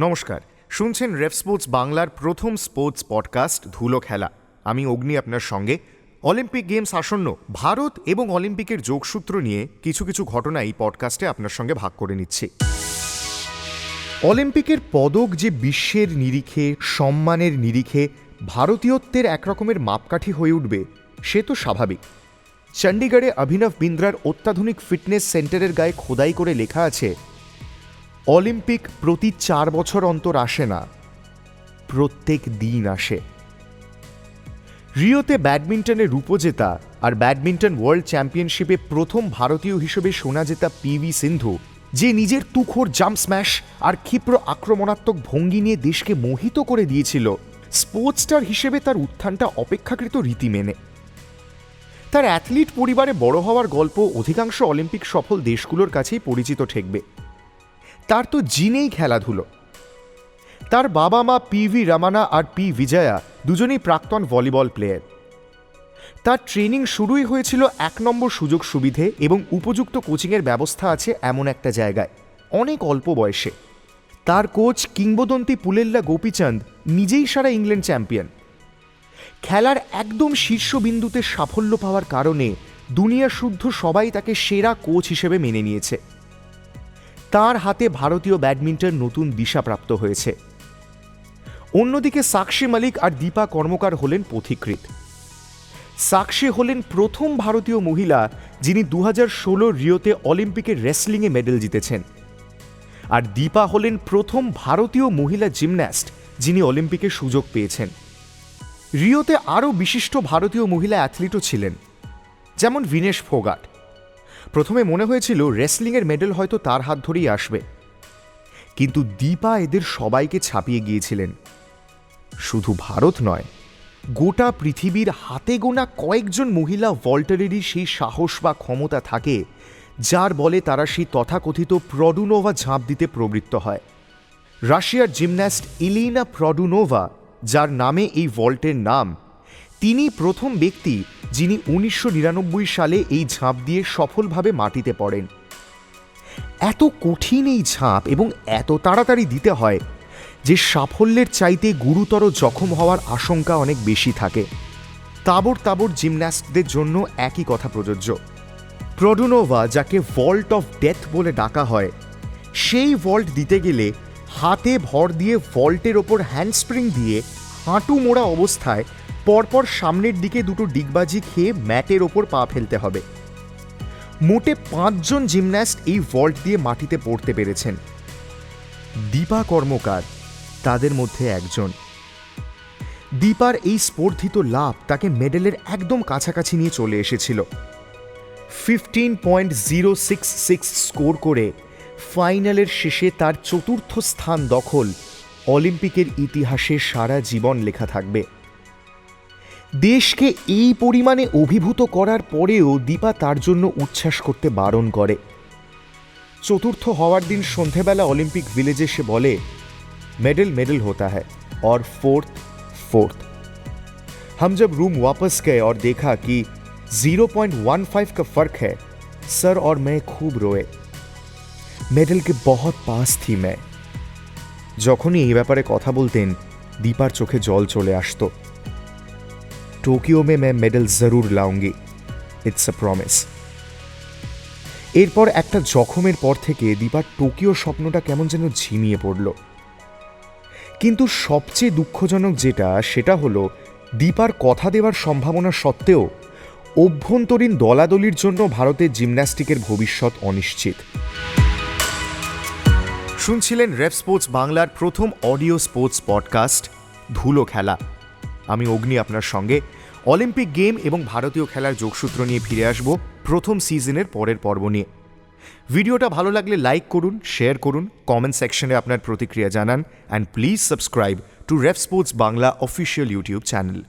নমস্কার। শুনছেন রেফ স্পোর্টস বাংলার প্রথম স্পোর্টস পডকাস্ট ধুলো খেলা। আমি অগ্নি আপনার সঙ্গে। অলিম্পিক গেমস আসন্ন ভারত এবং অলিম্পিকের যোগসূত্র নিয়ে কিছু কিছু ঘটনা এই পডকাস্টে আপনার সঙ্গে ভাগ করে নিচ্ছি। অলিম্পিকের পদক যে বিশ্বের নিরিখে, সম্মানের নিরিখে, ভারতীয়ত্বের একরকমের মাপকাঠি হয়ে উঠবে, সে তো স্বাভাবিক। চণ্ডীগড়ে অভিনব বিন্দ্রার অত্যাধুনিক ফিটনেস সেন্টারের গায়ে খোদাই করে লেখা আছে অলিম্পিক প্রতি চার বছর অন্তর আসে না। প্রত্যেক দিন আসে। রিওতে ব্যাডমিন্টনে রূপজেতা আর ব্যাডমিন্টন ওয়ার্ল্ড চ্যাম্পিয়নশিপে প্রথম ভারতীয় হিসেবে সোনা জেতা পিভি সিন্ধু, যে নিজের তুখোর জাম্প স্ম্যাশ আর ক্ষিপ্র আক্রমণাত্মক ভঙ্গি নিয়ে দেশকে মোহিত করে দিয়েছিল, স্পোর্টস স্টার হিসেবে তার উত্থানটা অপেক্ষাকৃত রীতি মেনে তার অ্যাথলিট পরিবারে বড় হওয়ার গল্প অধিকাংশ অলিম্পিক সফল দেশগুলোর কাছেই পরিচিত ঠেকবে। তার তো জিনেই খেলাধুলো। তার বাবা মা পি ভি রামানা আর পি বিজয়া দুজনেই প্রাক্তন ভলিবল প্লেয়ার। তার ট্রেনিং শুরুই হয়েছিল এক নম্বর সুযোগ সুবিধে এবং উপযুক্ত কোচিংয়ের ব্যবস্থা আছে এমন একটা জায়গায়, অনেক অল্প বয়সে। তার কোচ কিংবদন্তি পুলেল্লা গোপীচাঁদ নিজেই সারা ইংল্যান্ড চ্যাম্পিয়ন। খেলার একদম শীর্ষবিন্দুতে সাফল্য পাওয়ার কারণে দুনিয়া শুদ্ধ সবাই তাকে সেরা কোচ হিসেবে মেনে নিয়েছে। তার হাতে ভারতীয় ব্যাডমিন্টন নতুন দিশাপ্রাপ্ত হয়েছে। অন্যদিকে সাক্ষী মালিক আর দীপা কর্মকার হলেন পথিকৃৎ। সাক্ষী হলেন প্রথম ভারতীয় মহিলা যিনি দু হাজার ষোলো রিওতে অলিম্পিকের রেসলিংয়ে মেডেল জিতেছেন। আর দীপা হলেন প্রথম ভারতীয় মহিলা জিমন্যাস্ট যিনি অলিম্পিকে সুযোগ পেয়েছেন। রিওতে আরও বিশিষ্ট ভারতীয় মহিলা অ্যাথলিটও ছিলেন, যেমন ভিনেশ ফোগাট। প্রথমে মনে হয়েছিল রেসলিংয়ের মেডেল হয়তো তার হাত ধরেই আসবে। কিন্তু দীপা এদের সবাইকে ছাপিয়ে গিয়েছিলেন। শুধু ভারত নয়, গোটা পৃথিবীর হাতে গোনা কয়েকজন মহিলা ভল্টারেরই সেই সাহস বা ক্ষমতা থাকে, যার বলে তারা সেই তথাকথিত প্রডুনোভা ঝাঁপ দিতে প্রবৃত্ত হয়। রাশিয়ার জিমন্যাস্ট ইলিনা প্রডুনোভা, যার নামে এই ভল্টের নাম তিনি প্রথম ব্যক্তি যিনি উনিশশো নিরানব্বই সালে এই ঝাঁপ দিয়ে সফলভাবে মাটিতে পড়েন। এত কঠিন এই ঝাঁপ এবং এত তাড়াতাড়ি দিতে হয় যে সাফল্যের চাইতে গুরুতর জখম হওয়ার আশঙ্কা অনেক বেশি থাকে। তাবর তাবর জিমন্যাস্টদের জন্য একই কথা প্রযোজ্য। প্রডুনোভা, যাকে ভল্ট অফ ডেথ বলে ডাকা হয়, সেই ভল্ট দিতে গেলে হাতে ভর দিয়ে ভল্টের ওপর হ্যান্ডস্প্রিং দিয়ে হাঁটু মোড়া অবস্থায় পরপর সামনের দিকে দুটো ডিগবাজি খেয়ে ম্যাটের ওপর পা ফেলতে হবে। মোটে পাঁচজন জিমন্যাস্ট এই ভল্ট দিয়ে মাটিতে পড়তে পেরেছেন। দীপা কর্মকার, তাদের মধ্যে একজন। দীপার এই স্পর্ধিত লাভ তাকে মেডেলের একদম কাছাকাছি নিয়ে চলে এসেছিল। Fifteen point zero six six score করে ফাইনালের শেষে তার চতুর্থ স্থান দখল অলিম্পিকের ইতিহাসে সারা জীবন লেখা থাকবে। দেশকে এই পরিমাণে অভিভূত করার পরেও দীপা তার জন্য উচ্ছ্বাস করতে বারণ করে চতুর্থ হওয়ার দিন সন্ধেবেলা অলিম্পিক ভিলেজে সে বলে मेडल मेडल होता है और फोर्थ फोर्थ हम जब रूम वापस गए और देखा कि 0.15 का फर्क है सर और मैं खूब रोए মেডেল के बहुत पास थी मैं যখনই এই ব্যাপারে কথা বলতেন দীপার চোখে জল চলে আসতো টোকিও মে मैं মেডেল জরুর লাউঙ্গি ইটস আ প্রমিস এরপর একটা জখমের পর থেকে দীপার টোকিও স্বপ্নটা কেমন যেন ঝিমিয়ে পড়ল। কিন্তু সবচেয়ে দুঃখজনক যেটা, সেটা হলো দীপার কথা দেওয়ার সম্ভাবনা সত্ত্বেও অভ্যন্তরীণ দলাদলির জন্য ভারতের জিমন্যাস্টিকের ভবিষ্যৎ অনিশ্চিত। শুনছিলেন রেপ স্পোর্টস বাংলার প্রথম অডিও স্পোর্টস পডকাস্ট, ধুলো খেলা। আমি অগ্নি আপনার সঙ্গে। অলিম্পিক গেম এবং ভারতীয় খেলার যোগসূত্র নিয়ে ফিরে আসব প্রথম সিজনের পরের পর্ব নিয়ে। ভিডিওটা ভালো লাগলে লাইক করুন, শেয়ার করুন, কমেন্ট সেকশনে আপনার প্রতিক্রিয়া জানান and please subscribe to ref sports Bangla official YouTube channel